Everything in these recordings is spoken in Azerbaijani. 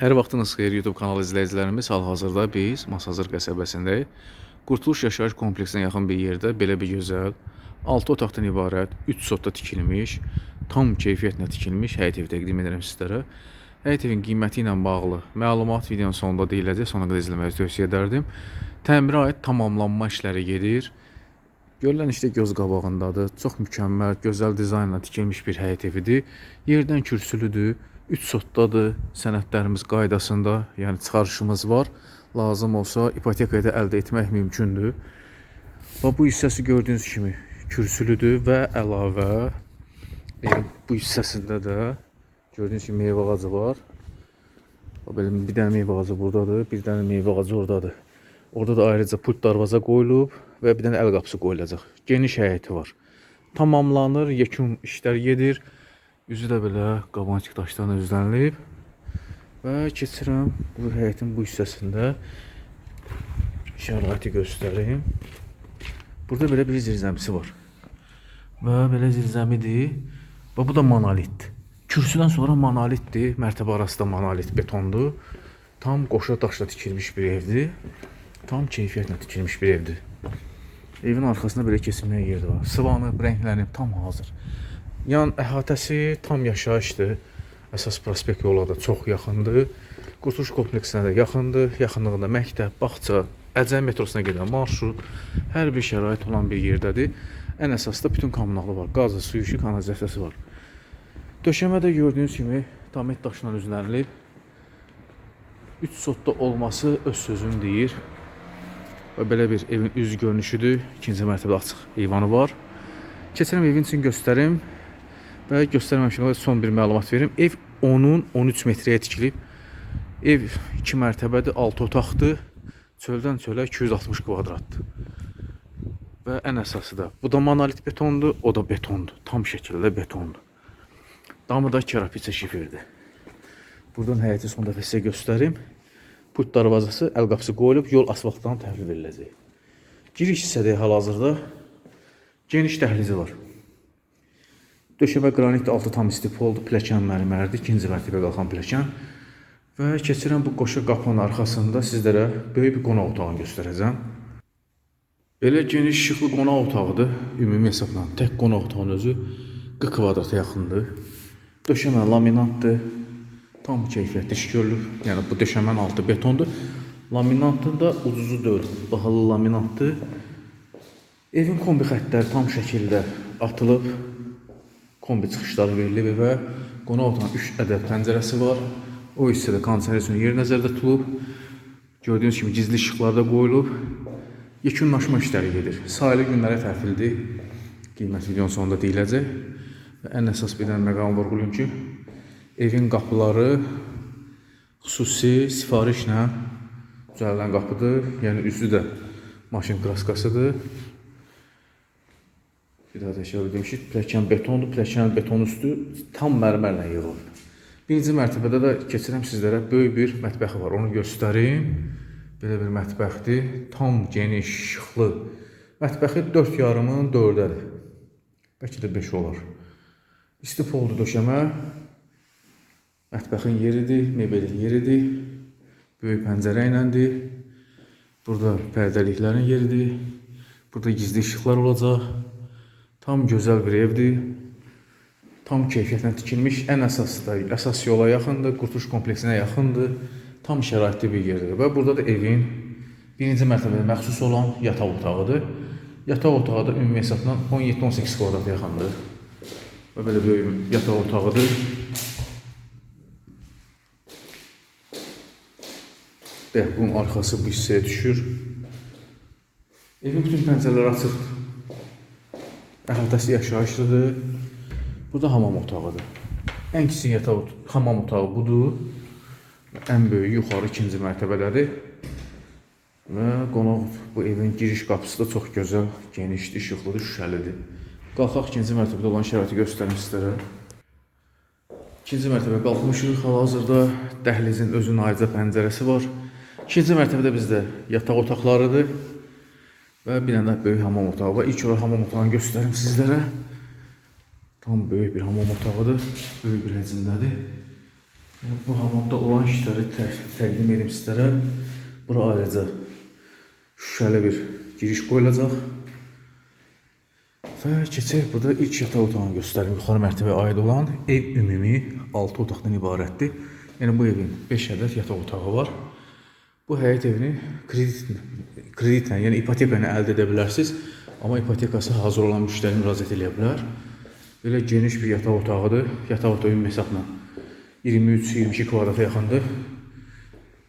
Hər vaxtınız xeyir YouTube kanalı izləyicilərimiz. Hal-hazırda biz Masazır qəsəbəsindəyik. Qurtuluş yaşayış kompleksinə yaxın bir yerdə belə bir gözəl 6 otaqdan ibarət 3 sotda tikilmiş, tam keyfiyyətlə tikilmiş həyət evi təqdim edirəm sizlərə. Həyət evin qiyməti ilə bağlı məlumat videonun sonunda deyiləcək. Sona qədər izləməyi tövsiyə edərdim. Təmirə aid tamamlanma işləri gedir. Görülən işte göz qabağındadır. Çox mükəmməl, gözəl dizaynla tikilmiş bir həyət evidir. Yerdən kürsülüdür. 3 sotdadır. Sənədlərimiz qaydasında, yəni çıxarışımız var. Lazım olsa ipotekayı da əldə etmək mümkündür. Və bu hissəsi gördüyünüz kimi kürsülüdür və əlavə bu hissəsində də gördüyünüz kimi meyvə ağacı var. Belə bir dənə meyvə ağacı buradadır, bir dənə meyvə ağacı oradadır. Orada da ayrıca pult darvaza qoyulub və bir dənə əl qapısı qoyulacaq. Geniş həyəti var. Tamamlanır, yekun işlər gedir. Üzü də belə qabancıq daşlarla üzlənilib. Və keçirəm bu həyətin bu hissəsində şəraiti göstərim. Burada belə bir zirzəmisi var. Və belə zirzəmidir. Və bu da monolit. Kürsüdən sonra monolitdir. Mərtəbə arası da monolit betondur. Tam qoşa daşla tikilmiş bir evdir. Tam keyfiyyətlə tikilmiş bir evdir. Evin arxasında belə keçilməyə yer var. Sıvanıb, rənglənib, tam hazır. Yan əhatəsi tam yaşayışdır. Əsas prospekt yola da çox yaxındır. Qurtuluş kompleksinə də yaxındır. Yaxınlığında məktəb, bağça, Əcəmi metrosuna gedən marşrut, hər bir şərait olan bir yerdədir. Ən əsası da bütün kommunallığı var. Qazı, suyu, işi, kanalizasiyası var. Döşəmə də gördüyünüz kimi damet daşla üzlənilib. 3 sotda olması öz sözünü deyir. Və belə bir evin üz görünüşüdür. İkinci mərtəbədə açıq eyvanı var. Keçirəm evin için göstərim və göstərməmişəm son bir məlumat verim. Ev 10-un 13 metrəyə tikilib. Ev 2 mərtəbədir, 6 otaqdır. Çöldən çölə 260 kvadratdır. Və ən əsası da bu da monolit betondur, o da betondur. Tam şəkildə betondur. Damı da kerapiçə şifirdir. Buradan həyəti son dəfə sizə göstərim. Put darvazası, əl qapısı qoyulub, yol asfaltdan təhvil veriləcək. Giriş hissədə hal-hazırda geniş dəhlizi var. Döşəmə qranit altı tam istipoldur, pləkan mərmərdir, ikinci mərtəbə qalxan pləkan. Və keçirəm bu qoşa qapının arxasında sizlərə böyük bir qonaq otağını göstərəcəm. Belə geniş işıqlı qonaq otağıdır, ümumi hesabla. Tək qonaq otağının özü 40 kvadrata yaxındır. Döşəmə laminatdır. Tam keyfiyyətli iş görülür. Yəni bu döşəmənin altı betondur. Laminatın da ucuzu deyil, bahalı laminatdır. Evin kombi xəttləri tam şəkildə atılıb. Kombi çıxışları verilib və qonaq otağının 3 ədəd pəncərəsi var. O hissədə kondisioner yer nəzərdə tutulub. Gördüyünüz kimi gizli işıqlar da qoyulub. Yekunlaşma işləri gedir. Sayılı günlərə təhvildir. Qiymət videonun sonunda deyiləcək. Və ən əsas bir dənə məqam vurğulayım ki, evin qapıları xüsusi sifarişlə düzəldilən qapıdır. Yəni üzü də maşın kraskasıdır. Bir daha təkrar edim ki, pləkan betondur, pləkan beton üstü tam mərmərlə yığılıb. Birinci mərtəbədə də keçirəm sizlərə böyük bir mətbəxi var. Onu göstərim. Belə bir mətbəxdir. Tam geniş, işıqlı. Mətbəxi 4 yarımın 4-dədir. Bəlkə də 5 olar. İstipoldu döşəmə. Mətbəxin yeridir, mebelin yeridir. Böyük pəncərə iləndir. Burada pərdəliklərin yeridir. Burada gizli işıqlar olacaq. Tam gözəl bir evdir. Tam keyfiyyətlə tikilmiş, ən əsası da əsas yola yaxındır, qurtuluş kompleksinə yaxındır. Tam şəraitli bir yerdir və burada da evin birinci mərtəbədə məxsus olan yataq otağıdır. Yataq otağı da ümumi hesabla 17-18 kvadrata yaxındır. Və belə böyük yataq otağıdır. Bəh, bunun arxası bu hissəyə düşür. Evin bütün pəncərələri açıqdır. Əhatəsi yaşayışlıdır. Bu da hamam otağıdır. Ən kiçik yataq hamam otağı budur. Ən böyük yuxarı ikinci mərtəbədədir. Və qonaq bu evin giriş qapısı da çox gözəl, genişdir, işıqlıdır, şüşəlidir. Qalxaq ikinci mərtəbədə olan şəraiti göstərim sizlərə. İkinci mərtəbə qalxmışıq. Hal-hazırda dəhlizin özünün ayrıca pəncərəsi var. İkinci mərtəbədə bizdə yataq otaqlarıdır və bir də böyük hamam otağı var. İlk olaraq hamam otağını göstərim sizlərə. Tam böyük bir hamam otağıdır. Böyük bir həcmdədir. Yəni bu hamamda olan işləri tə- təqdim edim sizlərə. Bura ayrıca şüşəli bir giriş qoyulacaq. Və keçək burada ilk yataq otağını göstərim. Yuxarı mərtəbəyə aid olan ev ümumi 6 otaqdan ibarətdir. Yəni bu evin 5 ədəd yataq otağı var. Bu həyət evini kredit kreditlə, yəni ipoteka ilə əldə edə bilərsiniz. Amma ipotekası hazır olan müştəri müraciət edə bilər. Belə geniş bir yataq otağıdır. Yataq otağı ümumi hesabla 23-22 kvadrata yaxındır.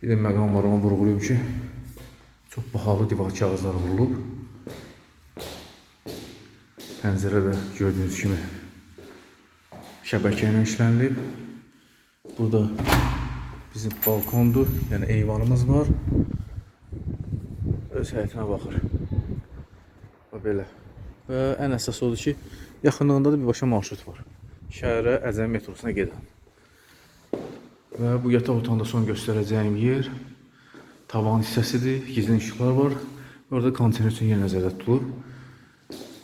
Bir də məqam var, onu vurğulayım ki, çox bahalı divar kağızları vurulub. Pəncərə də gördüyünüz kimi şəbəkə ilə işlənilib. Burada bizim balkondur, yəni eyvanımız var. Öz həyətinə baxır. Və belə. Və ən əsas odur ki, yaxınlığında da birbaşa marşrut var. Şəhərə Əcəmi metrosuna gedən. Və bu yataq otağında son göstərəcəyim yer tavan hissəsidir. Gizlin işıqlar var. Orada kondisioner üçün yer nəzərdə tutulub.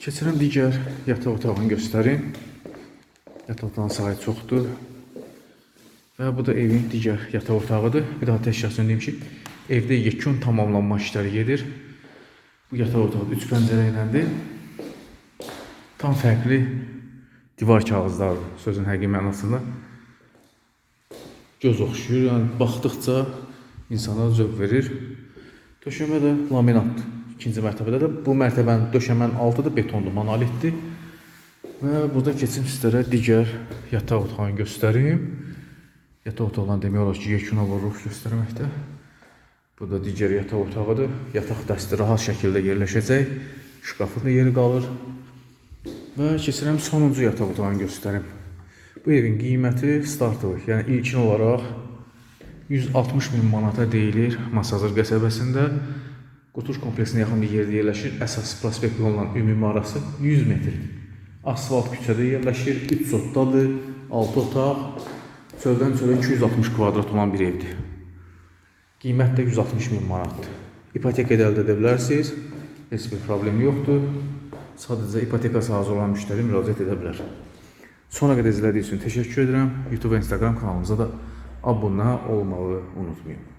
Keçirəm digər yataq otağını göstərim. Yataq otağının sayı çoxdur. Və bu da evin digər yataq otağıdır. Bir daha təkrar deyim ki, evdə yekun tamamlanma işləri gedir. Bu yataq otağı 3 pəncərə iləndir. Tam fərqli divar kağızlardır sözün həqiqi mənasında. Göz oxşuyur, yəni baxdıqca insana zövq verir. Döşəmə də laminatdır. İkinci mərtəbədə də bu mərtəbənin döşəmənin altı da betondur, monolitdir. Və burada keçim sizlərə digər yataq otağını göstərim. Yataq otağından demək olar ki, yekuna vururuq göstərməkdə. Bu da digər yataq otağıdır. Yataq dəsti rahat şəkildə yerləşəcək. Şkafın da yeri qalır. Və keçirəm sonuncu yataq otağını göstərim. Bu evin qiyməti startı, yəni ilkin olaraq 160 min manata deyilir Masazır qəsəbəsində. Qutuş kompleksinə yaxın bir yerdə yerləşir. Əsas prospekt yolla ümumi arası 100 metrdir. Asfalt küçədə yerləşir, 3 sotdadır, 6 otaq, çöldən çölə 260 kvadrat olan bir evdir. Qiymət də 160 min manatdır. İpoteka da əldə edə bilərsiniz. Heç bir problem yoxdur. Sadəcə ipotekası hazır olan müştəri müraciət edə bilər. Sona qədər izlədiyiniz üçün təşəkkür edirəm. YouTube və Instagram kanalımıza da abunə olmağı unutmayın.